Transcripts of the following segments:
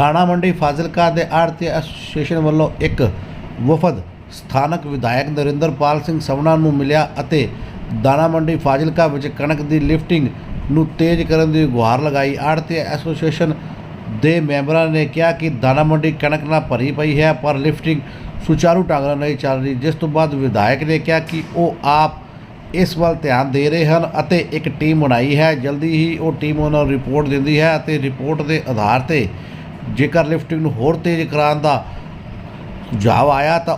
ਦਾਣਾ ਮੰਡੀ ਫਾਜ਼ਿਲਕਾ ਦੇ ਆੜਤੀ ਐਸੋਸੀਏਸ਼ਨ ਵੱਲੋਂ ਇੱਕ ਵਫਦ ਸਥਾਨਕ ਵਿਧਾਇਕ ਨਰਿੰਦਰਪਾਲ ਸਿੰਘ ਸਵਣਾ ਨੂੰ ਮਿਲਿਆ ਅਤੇ ਦਾਣਾ ਮੰਡੀ ਫਾਜ਼ਿਲਕਾ ਵਿੱਚ ਕਣਕ ਦੀ ਲਿਫਟਿੰਗ ਨੂੰ ਤੇਜ਼ ਕਰਨ ਦੀ ਗੁਹਾਰ ਲਗਾਈ। ਆੜਤੀ ਐਸੋਸੀਏਸ਼ਨ ਦੇ ਮੈਂਬਰਾਂ ਨੇ ਕਿਹਾ ਕਿ ਦਾਣਾ ਮੰਡੀ ਕਣਕ ਨਾਲ ਭਰੀ ਪਈ ਹੈ, ਪਰ ਲਿਫਟਿੰਗ ਸੁਚਾਰੂ ਢੰਗ ਨਾਲ ਨਹੀਂ ਚੱਲ ਰਹੀ। ਜਿਸ ਤੋਂ ਬਾਅਦ ਵਿਧਾਇਕ ਨੇ ਕਿਹਾ ਕਿ ਉਹ ਆਪ ਇਸ ਵੱਲ ਧਿਆਨ ਦੇ ਰਹੇ ਹਨ ਅਤੇ ਇੱਕ ਟੀਮ ਬਣਾਈ ਹੈ। ਜਲਦੀ ਹੀ ਉਹ ਟੀਮ ਉਹਨਾਂ ਨੂੰ ਰਿਪੋਰਟ ਦਿੰਦੀ ਹੈ ਅਤੇ ਰਿਪੋਰਟ ਦੇ ਆਧਾਰ ਤੇ ਜੇਕਰ ਲਿਫਟਿੰਗ ਨੂੰ ਹੋਰ ਤੇਜ਼ ਕਰਾਉਣ ਦਾ ਸੁਝਾਅ ਆਇਆ ਤਾਂ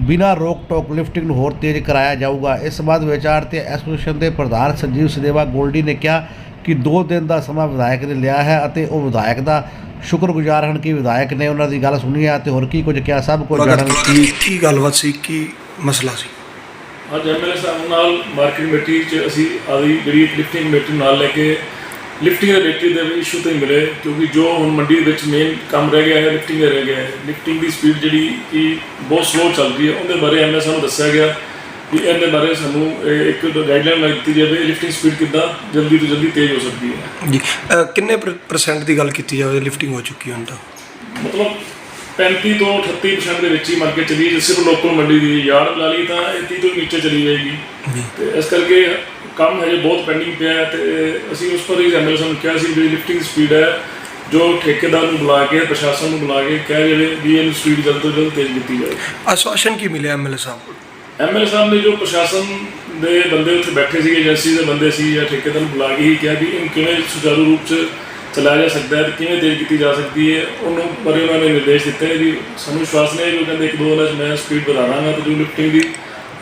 ਬਿਨਾਂ ਰੋਕ ਟੋਕ ਲਿਫਟਿੰਗ ਨੂੰ ਹੋਰ ਤੇਜ਼ ਕਰਾਇਆ ਜਾਊਗਾ। ਇਸ ਸੰਬੰਧ ਵਿੱਚ ਆੜਤੀ ਐਸੋਸੀਏਸ਼ਨ ਦੇ ਪ੍ਰਧਾਨ ਸੰਜੀਵ ਸਦੇਵਾ ਗੋਲਡੀ ਨੇ ਕਿਹਾ ਕਿ 2 ਦਿਨ ਦਾ ਸਮਾਂ ਵਿਧਾਇਕ ਨੇ ਲਿਆ ਹੈ ਅਤੇ ਉਹ ਵਿਧਾਇਕ ਦਾ ਸ਼ੁਕਰਗੁਜ਼ਾਰ ਹਨ ਕਿ ਵਿਧਾਇਕ ਨੇ ਉਹਨਾਂ ਦੀ ਗੱਲ ਸੁਣੀ ਹੈ ਅਤੇ ਹੋਰ ਕੀ ਕੁਝ ਕਿਹਾ ਸਭ ਕੁਝ ਜਾਣਨ ਕੀਤੀ ਕੀ ਗੱਲਬਾਤ ਸੀ ਕੀ ਮਸਲਾ ਸੀ? ਅੱਜ ਐਮਐਲਏ ਸਾਹਿਬ ਨਾਲ ਮਾਰਕੀਟ ਕਮੇਟੀ 'ਚ ਅਸੀਂ ਆਦੀ ਜਿਹੜੀ ਲਿਫਟਿੰਗ ਕਮੇਟੀ ਨਾਲ ਲੈ ਕੇ ਲਿਫਟਿੰਗ ਦੇ ਰੇਟੀ ਦੇ ਇਸ਼ੂ ਤੇ ਮਿਲੇ ਕਿਉਂਕਿ ਜੋ ਹੁਣ ਮੰਡੀ ਦੇ ਵਿੱਚ ਮੇਨ ਕੰਮ ਰਹਿ ਗਿਆ ਹੈ ਲਿਫਟਿੰਗ ਦਾ ਰਹਿ ਗਿਆ ਹੈ। ਲਿਫਟਿੰਗ ਦੀ ਸਪੀਡ ਜਿਹੜੀ ਕਿ ਬਹੁਤ ਸਲੋ ਚੱਲ ਰਹੀ ਹੈ ਉਹਦੇ ਬਾਰੇ ਐਮਐਲਏ ਸਾਹਿਬ ਨੂੰ ਦੱਸਿਆ ਗਿਆ ਵੀ ਇਹਦੇ ਬਾਰੇ ਸਾਨੂੰ ਇੱਕ ਗਾਈਡਲਾਈਨ ਦਿੱਤੀ ਜਾਵੇ ਲਿਫਟਿੰਗ ਸਪੀਡ ਕਿੱਦਾਂ ਜਲਦੀ ਤੋਂ ਜਲਦੀ ਤੇਜ਼ ਹੋ ਸਕਦੀ ਹੈ। ਜੀ ਕਿੰਨੇ ਪਰ- ਪਰਸੈਂਟ ਦੀ ਗੱਲ ਕੀਤੀ ਜਾਵੇ ਲਿਫਟਿੰਗ ਹੋ ਚੁੱਕੀ ਹੁਣ ਤਾਂ? ਮਤਲਬ 35 ਤੋਂ 38% ਦੇ ਵਿੱਚ ਹੀ ਮੰਨ ਕੇ ਚੱਲੀ ਜੇ ਸਿਰਫ ਲੋਕਲ ਮੰਡੀ ਦੀ ਯਾਰਡ ਲਾ ਲਈ ਤਾਂ ਇਹ 30 ਤੋਂ ਨੀਚੇ ਚਲੀ ਜਾਏਗੀ। ਤੇ ਇਸ ਕਰਕੇ ਕੰਮ ਹਜੇ ਬਹੁਤ ਪੈਂਡਿੰਗ ਪਿਆ ਹੈ ਤੇ ਅਸੀਂ ਉਸ ਪਰ ਹੀ ਐਮਐਲਏ ਸਾਹਿਬ ਨੂੰ ਕਿਹਾ ਸੀ ਜਿਹੜੀ ਲਿਫਟਿੰਗ ਸਪੀਡ ਹੈ ਜੋ ਠੇਕੇਦਾਰ ਨੂੰ ਬੁਲਾ ਕੇ ਪ੍ਰਸ਼ਾਸਨ ਨੂੰ ਬੁਲਾ ਕੇ ਕਹਿ ਜਾਵੇ ਵੀ ਇਹਨੂੰ ਸਪੀਡ ਜਲਦ ਤੋਂ ਜਲਦ ਤੇਜ਼ ਕੀਤੀ ਜਾਵੇ। ਆਸ਼ਵਾਸਨ ਕੀ ਮਿਲਿਆ ਐਮਐਲਏ ਸਾਹਿਬ ਕੋਲ? ਐਮਐਲਏ ਸਾਹਿਬ ਨੇ ਜੋ ਪ੍ਰਸ਼ਾਸਨ ਦੇ ਬੰਦੇ ਉੱਥੇ ਬੈਠੇ ਸੀਗੇ ਏਜੰਸੀ ਦੇ ਬੰਦੇ ਸੀ ਜਾਂ ਠੇਕੇਦਾਰ ਨੂੰ ਬੁਲਾ ਕੇ ਹੀ ਕਿਹਾ ਵੀ ਇਹਨੂੰ ਕਿਵੇਂ ਸੁਚਾਰੂ ਰੂਪ 'ਚ ਚਲਾਇਆ ਜਾ ਸਕਦਾ ਹੈ ਤੇ ਕਿਵੇਂ ਤੇਜ਼ ਕੀਤੀ ਜਾ ਸਕਦੀ ਹੈ ਉਹਨੂੰ ਬਾਰੇ ਉਹਨਾਂ ਨੇ ਨਿਰਦੇਸ਼ ਦਿੱਤੇ ਨੇ ਵੀ ਸਾਨੂੰ ਵਿਸ਼ਵਾਸ ਨਹੀਂ ਹੈ ਕਿ ਉਹ ਕਹਿੰਦੇ ਇੱਕ ਦੋ ਦਿਨਾਂ 'ਚ ਮੈਂ ਸਪੀਡ ਵਧਾ ਦਾਂਗਾ ਤੇ ਜੋ ਲਿਫਟਿੰਗ ਦੀ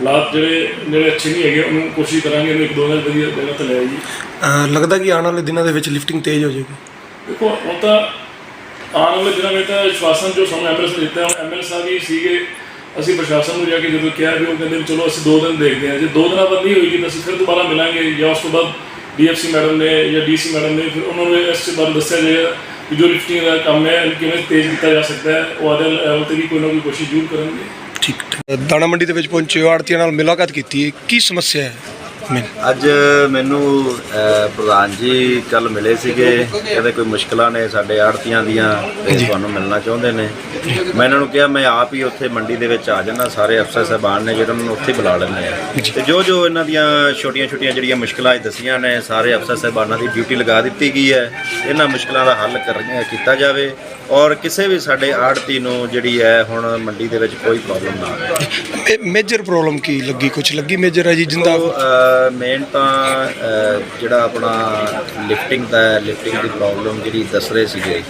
ਹਾਲਾਤ ਜਿਹੜੇ ਜਿਹੜੇ ਅੱਛੇ ਨਹੀਂ ਹੈਗੇ ਉਹਨੂੰ ਕੋਸ਼ਿਸ਼ ਕਰਾਂਗੇ ਇਹਨੂੰ ਇੱਕ ਦੋ ਦਿਨਾਂ ਵਧੀਆ ਜਗ੍ਹਾ ਤੇ ਲੈ ਅਹ ਲੱਗਦਾ ਕਿ ਆਉਣ ਵਾਲੇ ਦਿਨਾਂ ਦੇ ਵਿੱਚ ਲਿਫਟਿੰਗ ਤੇਜ਼ ਹੋ ਜਾਏਗੀ। ਦੇਖੋ ਹੁਣ ਤਾਂ ਆਉਣ ਵਾਲੇ ਦਿਨਾਂ ਵਿੱਚ ਤਾਂ ਵਿਸ਼ਵਾਸਨ ਜੋ ਸਾਨੂੰ ਐਮਐਲਏ ਸਾਹਿਬ ਦਿੱਤਾ ਐਮਐਲਏ ਸਾਹਿਬ ਹੀ ਸੀਗੇ ਅਸੀਂ ਪ੍ਰਸ਼ਾਸਨ ਨੂੰ ਜਾ ਕੇ ਜਦੋਂ ਕਿਹਾ ਵੀ ਉਹ ਕਹਿੰਦੇ ਵੀ ਚਲੋ ਅਸੀਂ ਦੋ ਦਿਨ ਦੇਖਦੇ ਹਾਂ। ਜੇ ਦੋ ਦਿਨਾਂ ਬਾਅਦ ਨਹੀਂ ਹੋਏਗੀ ਤਾਂ ਅਸੀਂ ਫਿਰ ਦੁਬਾਰਾ ਮਿਲਾਂਗੇ ਜਾਂ ਉਸ ਤੋਂ ਬਾਅਦ ਡੀਐਫਸੀ ਮੈਡਮ ਨੇ ਜਾਂ ਡੀਸੀ ਮੈਡਮ ਨੇ ਫਿਰ ਉਹਨਾਂ ਨੂੰ ਇਸ ਬਾਰੇ ਦੱਸਿਆ ਜਾਏਗਾ ਕਿ ਜੋ ਲਿਫਟਿੰਗ ਦਾ ਕੰਮ ਹੈ ਕਿਵੇਂ ਤੇਜ਼ ਕੀਤਾ ਜਾ ਸਕਦਾ ਹੈ ਉਹ ਆਦੇ ਲੈਵਲ ਤੇ ਵੀ ਕੋਈ ਨਾ ਕੋਈ ਕੋਸ਼ਿਸ਼ ਜ਼ਰੂਰ ਕਰਨਗੇ। ਠੀਕ ਠੀਕ। ਦਾਣਾ ਮੰਡੀ ਦੇ ਵਿੱਚ ਪਹੁੰਚੇ ਹੋ, ਆੜਤੀਆਂ ਨਾਲ ਮੁਲਾਕਾਤ ਕੀਤੀ ਹੈ ਕੀ ਸਮੱਸਿਆ ਹੈ ਅੱਜ ਮੈਨੂੰ ਅਹ, ਪ੍ਰਧਾਨ ਜੀ ਕੱਲ ਮਿਲੇ ਸੀਗੇ। ਕਹਿੰਦੇ ਕੋਈ ਮੁਸ਼ਕਲਾਂ ਨੇ ਸਾਡੇ ਆੜਤੀਆਂ ਦੀਆਂ ਤੇ ਤੁਹਾਨੂੰ ਮਿਲਣਾ ਚਾਹੁੰਦੇ ਨੇ। ਮੈਂ ਇਹਨਾਂ ਨੂੰ ਕਿਹਾ ਮੈਂ ਆਪ ਹੀ ਉੱਥੇ ਮੰਡੀ ਦੇ ਵਿੱਚ ਆ ਜਾਣਾ ਸਾਰੇ ਅਫਸਰ ਸਾਹਿਬਾਨ ਨੇ ਜਿਹੜਾ ਮੈਨੂੰ ਉੱਥੇ ਹੀ ਬੁਲਾ ਲੈਂਦੇ ਆ। ਤੇ ਜੋ ਜੋ ਇਹਨਾਂ ਦੀਆਂ ਛੋਟੀਆਂ-ਛੋਟੀਆਂ ਜਿਹੜੀਆਂ ਮੁਸ਼ਕਲਾਂ ਅੱਜ ਦਸੀਆਂ ਨੇ ਸਾਰੇ ਅਫਸਰ ਸਾਹਿਬਾਨਾਂ ਦੀ ਡਿਊਟੀ ਲਗਾ ਦਿੱਤੀ ਗਈ ਹੈ। ਇਹਨਾਂ ਮੁਸ਼ਕਲਾਂ ਦਾ ਹੱਲ ਕਰ ਕੀਤਾ ਜਾਵੇ। ਔਰ ਕਿਸੇ ਵੀ ਸਾਡੇ ਆੜਤੀ ਨੂੰ ਜਿਹੜੀ ਹੈ ਹੁਣ ਮੰਡੀ ਦੇ ਵਿੱਚ ਕੋਈ ਪ੍ਰੋਬਲਮ ਨਾ ਆਵੇ। ਇਹ ਮੇਜਰ ਪ੍ਰੋਬਲਮ ਕੀ? ਲੱਗੀ ਕੁਝ ਲੱਗੀ ਮੇਜਰ ਹੈ ਜੀ ਜਿੰਦਾ ਮੇਨ ਤਾਂ ਜਿਹੜਾ ਆਪਣਾ ਲਿਫਟਿੰਗ ਦਾ ਲਿਫਟਿੰਗ ਦੀ ਪ੍ਰੋਬਲਮ ਜਿਹੜੀ ਦੱਸ ਰਹੇ ਸੀਗੇ।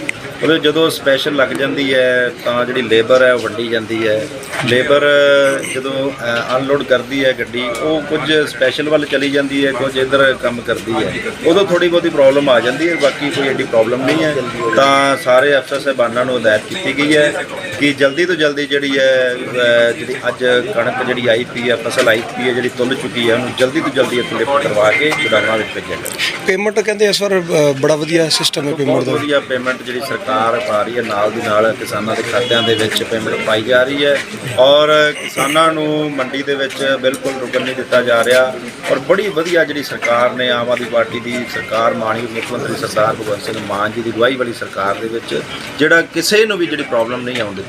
ਉਹਦੇ ਜਦੋਂ ਸਪੈਸ਼ਲ ਲੱਗ ਜਾਂਦੀ ਹੈ, ਤਾਂ ਜਿਹੜੀ ਲੇਬਰ ਹੈ ਉਹ ਵੰਡੀ ਜਾਂਦੀ ਹੈ। ਲੇਬਰ ਜਦੋਂ ਅਨਲੋਡ ਕਰਦੀ ਹੈ ਗੱਡੀ, ਉਹ ਕੁਝ ਸਪੈਸ਼ਲ ਵੱਲ ਚਲੀ ਜਾਂਦੀ ਹੈ, ਕੁਝ ਇਧਰ ਕੰਮ ਕਰਦੀ ਹੈ। ਉਦੋਂ ਥੋੜੀ ਬਹੁਤੀ ਪ੍ਰੋਬਲਮ ਆ ਜਾਂਦੀ ਹੈ, ਬਾਕੀ ਕੋਈ ਐਡੀ ਪ੍ਰੋਬਲਮ ਨਹੀਂ ਹੈ। ਤਾਂ ਸਾਰੇ ਅਫਸਰ ਸਾਹਿਬਾਨਾਂ ਨੂੰ ਹਦਾਇਤ ਕੀਤੀ ਗਈ ਹੈ ਕਿ ਜਲਦੀ ਤੋਂ ਜਲਦੀ ਜਿਹੜੀ ਹੈ ਅਹ, ਜਿਹੜੀ ਅੱਜ ਕਣਕ ਜਿਹੜੀ ਆਈ ਪਈ ਹੈ ਫਸਲ ਆਈ ਪਈ ਹੈ ਜਿਹੜੀ ਤੁੱਲ ਚੁੱਕੀ ਹੈ ਉਹਨੂੰ ਜਲਦੀ ਤੋਂ ਜਲਦੀ ਇੱਥੇ ਲਿਫਟ ਕਰਵਾ ਕੇ ਗੋਦਾਮਾਂ ਵਿੱਚ ਭੇਜਿਆ ਜਾਵੇ। ਪੇਮੈਂਟ ਕਹਿੰਦੇ ਇਸ ਵਾਰ ਅ, ਬੜਾ ਵਧੀਆ ਸਿਸਟਮ ਹੈ ਪੇਮੈਂਟ ਬਹੁਤ ਦਾ। ਵਧੀਆ ਪੇਮੈਂਟ ਜਿਹੜੀ ਸਰਕਾਰ ਪਾ ਰਹੀ ਹੈ ਨਾਲ ਦੀ ਨਾਲ ਕਿਸਾਨਾਂ ਦੇ ਖਾਤਿਆਂ ਦੇ ਵਿੱਚ ਪੇਮੈਂਟ ਪਾਈ ਜਾ ਰਹੀ ਹੈ ਔਰ ਕਿਸਾਨਾਂ ਨੂੰ ਮੰਡੀ ਦੇ ਵਿੱਚ ਬਿਲਕੁਲ ਰੁਕਣ ਨਹੀਂ ਦਿੱਤਾ ਜਾ ਰਿਹਾ ਔਰ ਬੜੀ ਵਧੀਆ ਜਿਹੜੀ ਸਰਕਾਰ ਨੇ ਆਮ ਆਦਮੀ ਪਾਰਟੀ ਦੀ ਸਰਕਾਰ ਮਾਨਯੋਗ ਮੁੱਖ ਮੰਤਰੀ ਸਰਦਾਰ ਭਗਵੰਤ ਸਿੰਘ ਮਾਨ ਜੀ ਦੀ ਅਗਵਾਈ ਵਾਲੀ ਸਰਕਾਰ ਦੇ ਵਿੱਚ ਜਿਹੜਾ ਕਿਸੇ ਨੂੰ ਵੀ ਜਿਹੜੀ ਪ੍ਰੋਬਲਮ ਨਹੀਂ ਆਉਣ ਦਿੱਤੀ।